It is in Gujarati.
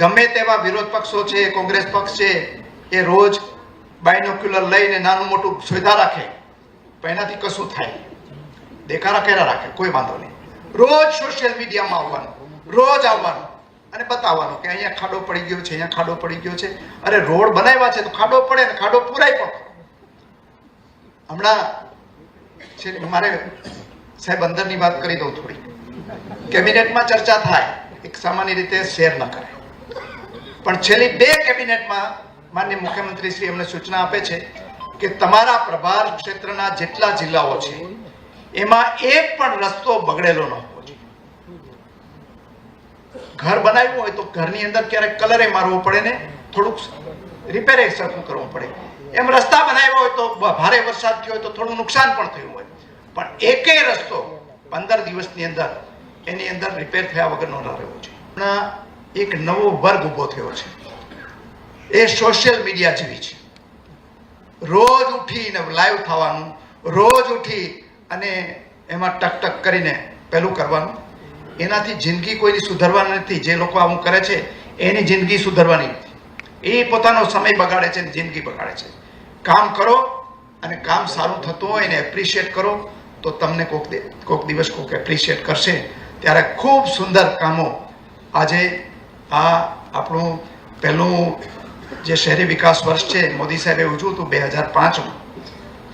ગમે તેવા વિરોધ પક્ષો છે, કોંગ્રેસ પક્ષ છે, એ રોજ બાયનોક્યુલર લઈને નાનું મોટું સુવિધા રાખે. પણ એનાથી કશું થાય. દેખાડા કર્યા રાખે, કોઈ વાંધો નહીં. રોજ સોશિયલ મીડિયામાં આવવાનું, રોજ આવવાનું અને બતાવવાનું કે અહીંયા ખાડો પડી ગયો છે, અહીંયા ખાડો પડી ગયો છે. અરે રોડ બનાવ્યા છે તો ખાડો પડે ને ખાડો પૂરાય પણ હમણાં છે મારે સાહેબ અંદરની વાત કરી દઉં થોડી. કેબિનેટમાં ચર્ચા થાય. એક સામાન્ય રીતે શેર ન કરે. પણ છેલ્લી બે કેબિનેટમાં માન્ય મુખ્યમંત્રી શ્રી એમને સૂચના આપે છે કે તમારા પ્રભાર ક્ષેત્રના જેટલા જિલ્લાઓ છે, એમાં એક પણ રસ્તો બગડેલો ન હોવો જોઈએ ઘર બનાવ્યું હોય તો ઘરની અંદર ક્યારેક કલરે મારવો પડે ને, થોડુંક રિપેર સરખું કરવું પડે. એમ રસ્તા બનાવ્યા હોય તો ભારે વરસાદ થયો હોય તો થોડું નુકસાન પણ થયું હોય. પણ એકેય રસ્તો પંદર દિવસની અંદર એની અંદર રિપેર થયા વગરનો ન રહેવો જોઈએ. એક નવો વર્ગ ઊભો થયો છે. એ સોશિયલ મીડિયા જેવી છે. રોજ ઉઠીને લાઈવ થવાનું, રોજ ઉઠી અને એમાં ટક ટક કરીને પેલું કરવાનું. એનાથી જિંદગી કોઈની સુધરવાની નથી. જે લોકો આવું કરે છે, એની જિંદગી સુધરવાની નથી. એ પોતાનો સમય બગાડે છે જિંદગી બગાડે છે. કામ કરો અને કામ સારું થતું હોય એને એપ્રિશિએટ કરો, તો તમને કોક કોઈક દિવસ કોક એપ્રિશિએટ કરશે. ત્યારે ખૂબ સુંદર કામો આજે આ આપણું પહેલું જે શહેરી વિકાસ વર્ષ છે, મોદી સાહેબે ઉજવ્યું હતું બે હજાર પાંચમાં.